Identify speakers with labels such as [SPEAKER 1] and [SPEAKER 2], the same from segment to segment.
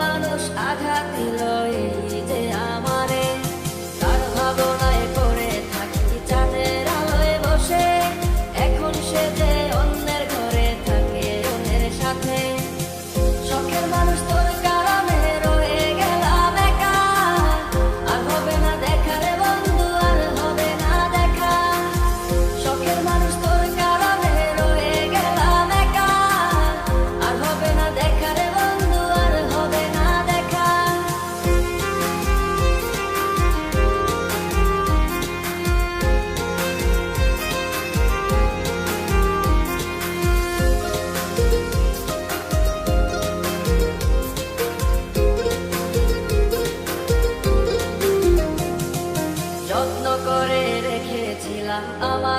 [SPEAKER 1] মানুষ আঘাত দিল।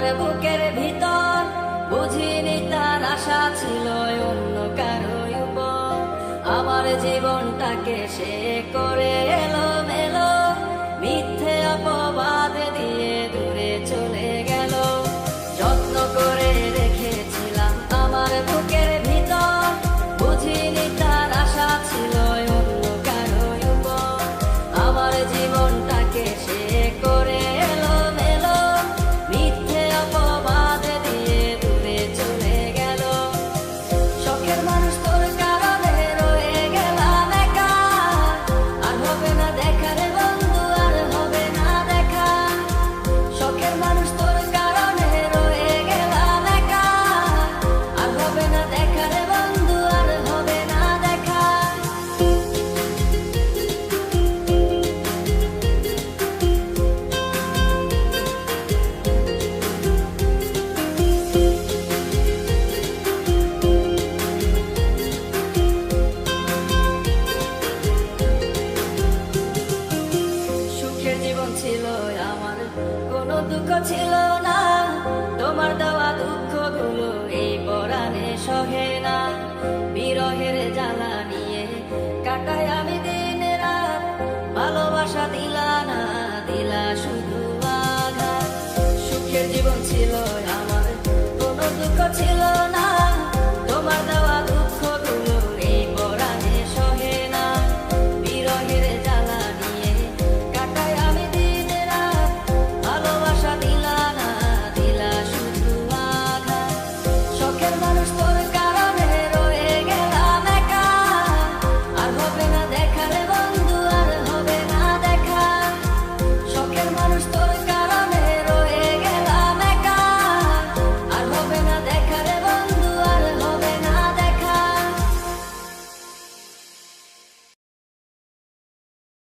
[SPEAKER 1] আমার বুকের ভিতর বুঝিনি তার আশা ছিল অন্য কারও আমার জীবনটাকে সে করে এলো। ছিল না। তোমার দেওয়া দুঃখগুলো এই পরাণে সহে না। বিরহের জ্বালা নিয়ে কাটায় আমি দিন রাত। ভালোবাসা দিলাম